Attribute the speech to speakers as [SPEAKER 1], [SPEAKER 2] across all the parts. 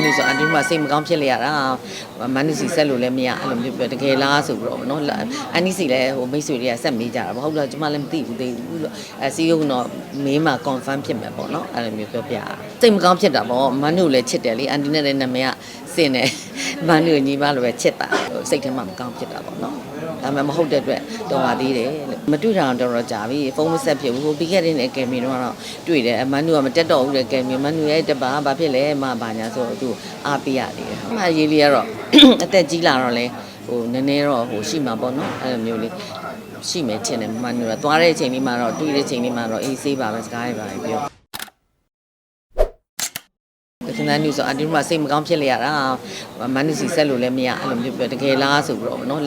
[SPEAKER 1] န်နူဆိုအန်တီတို့ကစိတ်မကောင်းဖြစ်လေရတာမန်နူစီဆက်လို့လည်းမရအဲ့လိုမျိုးပြောတကယ်လားဆိုပြီးတော့နော်အန်နီစီလည်းဟိုမိတ်ဆွေတွေကဆက်မေးကြတာပေါ့ဟုတ်လားကျွန်မလည်းမသိဘူးသိဘူးလို့အဲစီယုံတော့မေးမှ confirm ဖြစ်မယ်ပေါ့နော်အဲ့လိုမျိုးပြောပြစိတ်မကောင်းဖြစ်တာပေါ့မန်နူလည်းချစ်တယ်လေအန်တီနဲ့လည်းနာမည်ကစင်တယ်မန်နူညီမလိုပဲချစ်တာစိတ်ထဲမှာမကောင်းဖြစ်တာပေါ့နော် ဒါမှမဟုတ်တဲ့အတွက်တော်ပါသေးတယ်လို့မတွေ့တာတော့တော်တော်ကြာပြီဖုန်းမဆက်ဖြစ်ဘူးဟိုပြီးခဲ့တဲ့ကယ်မီတော့တွေ့တယ်အမန်နူကမတက်တော့ဘူးတဲ့ကယ်မီမန်နူရဲ့တပါဘာဖြစ်လဲမဘာညာဆိုတော့သူအားပေးရတယ်ဟုတ်မှရေးလေးကတော့အသက်ကြီးလာတော့လေဟိုနည်းနည်းတော့ဟိုရှိမှာပေါ့နော်အဲ့လိုမျိုးလေးရှိမယ်ထင်တယ်မန်နူကသွားတဲ့အချိန်လေးမှာတော့တွေ့တဲ့အချိန်လေးမှာတော့အေးဆေးပါပဲစကားရပါပဲပြော ကျွန်တော်ညဆိုအန်တီတို့ကစိတ်မကောင်းဖြစ်လေရတာမန်နူစီဆက်လို့လည်းမရအဲ့လိုမျိုးပြောတကယ်လားဆိုပြီးတော့နော်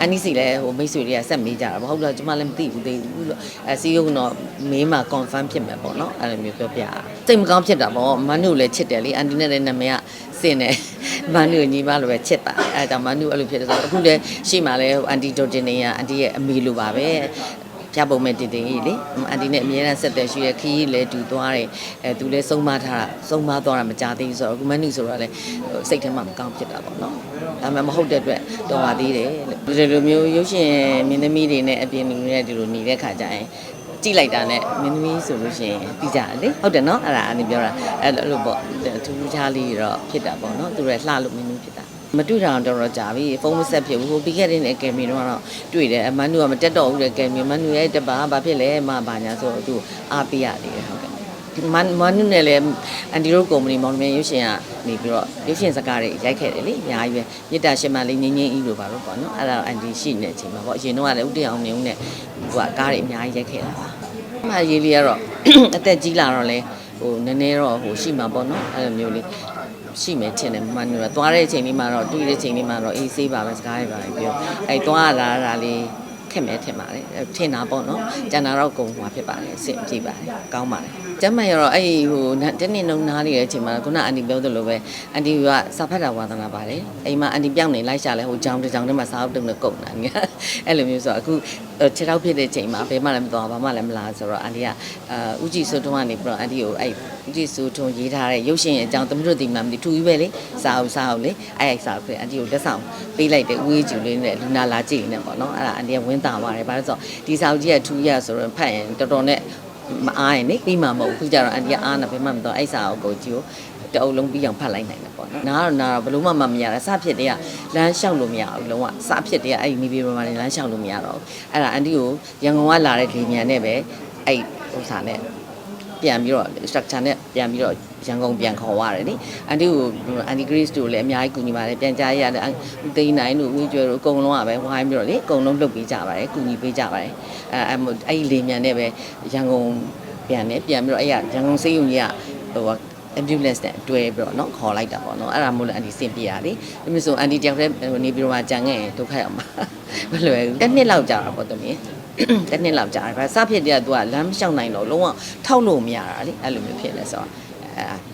[SPEAKER 1] အန်နီစီလည်းဟိုမိတ်ဆွေတွေကဆက်မေးကြတာပေါ့ဟုတ်လားကျွန်မလည်းမသိဘူးသိဘူးလို့အဲစီယုံတော့မေးမှ confirm ဖြစ်မယ်ပေါ့နော်အဲ့လိုမျိုးပြောပြစိတ်မကောင်းဖြစ်တာပေါ့မန်နူလည်းချစ်တယ်လေအန်တီနဲ့လည်းနာမည်ကစင်တယ်မန်နူညီမလိုပဲချစ်တာအဲဒါကြောင့်မန်နူအဲ့လိုဖြစ်တယ်ဆိုတော့အခုလည်းရှိမှလည်းအန်တီဒိုတင်နေရအန်တီရဲ့အမေလိုပါပဲ ပြပုံမဲ့တင်တင်ကြီးလေအန်တီနဲ့အမြဲတမ်းဆက်တယ်ရှိရခီးလည်းတူသွားတယ်အဲသူလည်းစုံမထားတာစုံမသွားတာမကြသေးဘူးဆိုတော့အခုမန်နူဆိုတော့လည်းစိတ်ထဲမှာမကောင်းဖြစ်တာပေါ့နော်ဒါမှမဟုတ်တဲ့အတွက်တော်ပါသေးတယ်လို့ဒီလိုမျိုးရုပ်ရှင်မင်းသမီးတွေနဲ့အပြင်လူတွေနဲ့ဒီလိုနေတဲ့ခါကျရင်ကြည့်လိုက်တာနဲ့မင်းသမီးဆိုလို့ရှိရင်ပြီးကြတယ်လေဟုတ်တယ်နော်အဲ့ဒါအနေပြောတာအဲ့လိုပေါ့ထူးထူးခြားလေးတော့ဖြစ်တာပေါ့နော်သူတို့လှလို့မင်းသမီးဖြစ်တာ မတွေ့တာတော့တော်တော်ကြာပြီဖုန်းမဆက်ဖြစ်ဘူးဟိုပြီးခဲ့တဲ့ကယ်မီတော့တွေ့တယ်အမန်နူကမတက်တော့ဘူးတဲ့ကယ်မီမန်နူရဲ့တပါဘာဖြစ်လဲမဘာညာဆိုတော့သူအားပေးရတယ်ဟုတ်ကဲ့မန်မန်နူနဲ့လည်းအန်တီရိုကုမ္ပဏီမောင်နှမရုပ်ရှင်ကနေပြီးတော့ရုပ်ရှင်စကားတွေရိုက်ခဲ့တယ်လေအများကြီးပဲမြေတာရှင်မလေးငင်းငင်းဤလိုပါတော့ပေါ့နော်အဲ့ဒါအန်တီရှိနေတဲ့အချိန်မှာပေါ့အရင်တော့ကလည်းဥတည်အောင်နေဦးနဲ့ဟိုကကားတွေအများကြီးရိုက်ခဲ့တာပါအမရေးလေးကတော့အသက်ကြီးလာတော့လဲဟိုနည်းနည်းတော့ဟိုရှိမှာပေါ့နော်အဲ့လိုမျိုးလေး ရှိမယ်ထင်တယ်မန်နူကသွားတဲ့အချိန်လေးမှာတော့တွေ့တဲ့အချိန်လေးမှာတော့အေးဆေးပါပဲစကားရပါပဲပြောအဲသွားလာတာလေးခက်မယ်ထင်ပါတယ်ထင်တာပေါ့နော်ကျန်တာတော့ကုန်မှာဖြစ်ပါတယ်အဆင်ပြေပါတယ်ကောင်းပါတယ်ကျမရောအဲ့ဟိုတနေ့နှုံနားလေးရဲ့အချိန်မှာခုနအန်တီပြောသလိုပဲအန်တီကစာဖတ်တာဝါသနာပါတယ်အိမ်မှာအန်တီပြောင်းနေလိုက်ရှာလဲဟိုကြောင်တစ်ကြောင်ထဲမှာစာအုပ်တုံးနဲ့ကုန်တာငါအဲ့လိုမျိုးဆိုတော့အခုခြေထောက်ဖြစ်တဲ့အချိန်မှာဘယ်မှလည်းမသွားဘာမှလည်းမလာဆိုတော့အန်တီကအာဦးကြည်စိုးထုံးကနေပြီးတော့အန်တီကိုအဲ့ဦးကြည်စိုးထုံးရေးထားတဲ့ရုပ်ရှင်အကြောင်းသမီးတို့ဒီမှာမသိထူကြီးပဲလေစာအုပ်စာအုပ်လေအဲ့အဲ့စာအုပ်ကအန်တီကိုလက်ဆောင်ပေးလိုက်တဲ့ဦးကြီးကျူလေးနဲ့လူနာလာကြည့်နေပေါ့နော်အဲ့ဒါအန်တီကဝင်းတာပါတယ်ဘာလို့ဆိုတော့ဒီစာအုပ်ကြီးကထူကြီးရဆိုတော့ဖတ်ရင်တော်တော်နဲ့မအားရင်လေပြီးမှမဟုတ်ဘူးခုကျတော့အန်တီကအားနေပဲမှမတော့အဲ့စာအုပ်ကိုကြည့်ကို တအုပ်လုံးပြီးအောင်ဖတ်လိုက်နိုင်တယ်ပေါ့နော်နားတော့နားတော့ဘလို့မှမမရတာစဖြစ်တဲ့ကလမ်းလျှောက်လို့မရဘူးလုံးဝစဖြစ်တဲ့ကအဲ့နေပြည်တော်မှာလမ်းလျှောက်လို့မရတော့ဘူးအဲ့ဒါအန်တီကိုရန်ကုန်ကလာတဲ့လေမြန်နဲ့ပဲအဲ့ဥစ္စာနဲ့ပြန်ပြီးတော့ structure နဲ့ပြန်ပြီးတော့ရန်ကုန်ပြန်ခေါ်ရတယ်နိအန်တီကိုအန်တီ Grace တို့လည်းအများကြီးကူညီပါတယ်ပြန်ကြားရရတယ်ဦးသိန်းနိုင်တို့ဦးကျွဲတို့အကုန်လုံးကပဲဝိုင်းပြီးတော့လေအကုန်လုံးလှုပ်ပေးကြပါတယ်ကူညီပေးကြပါတယ်အဲအဲ့အဲ့လေမြန်နဲ့ပဲရန်ကုန်ပြန်နေပြန်ပြီးတော့အဲ့ရရန်ကုန်စေးရုံကြီးကဟို ambulance နဲ့တွဲပြီးတော့เนาะခေါ်လိုက်တာပေါ့เนาะအဲ့ဒါမို့လို့အန်တီစင်ပြရလေဒါမျိုးဆိုအန်တီတယောက်တည်းနေပြီးတော့မှကြံခဲ့ရင်ဒုက္ခရောက်မှာမလွယ်ဘူးတစ်နှစ်လောက်ကြာတာပေါ့တမင်းတစ်နှစ်လောက်ကြာတယ်ဗျစဖြစ်တဲ့က तू ကလမ်းမလျှောက်နိုင်တော့လုံးဝထောက်လို့မရတာလေအဲ့လိုမျိုးဖြစ်နေဆိုတော့အဲ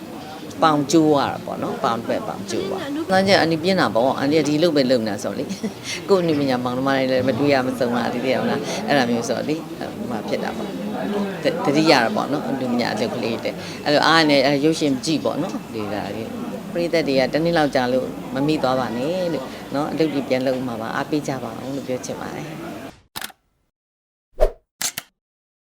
[SPEAKER 1] ပေါင်ကျိုးရတာပေါ့နော်ပေါင်ပဲပေါင်ကျိုးပါ။ငါကျအန်ဒီပြင်းတာပေါ့အန်ဒီကဒီလုတ်ပဲလုတ်နေဆိုလေ။ကို့အနိမညာမောင်နှမတွေလည်းမတွေ့ရမစုံလားဒီတည်းဟုတ်လား။အဲ့ဒါမျိုးဆိုတော့လေဟိုဖြစ်တာပေါ့။ တတိရတာပေါ့နော်လူမြအလက်ကလေးတဲ့အဲ့လိုအားနဲ့ရုပ်ရှင်ကြည့်ပေါ့နော်ဒီဒါလေးပရိသတ်တွေကတနေ့လောက်ကြာလို့မမိသွားပါနဲ့လို့နော်အလုပ်ကြီးပြန်လုပ်မှာပါအားပေးကြပါအောင်လို့ပြောချင်ပါတယ်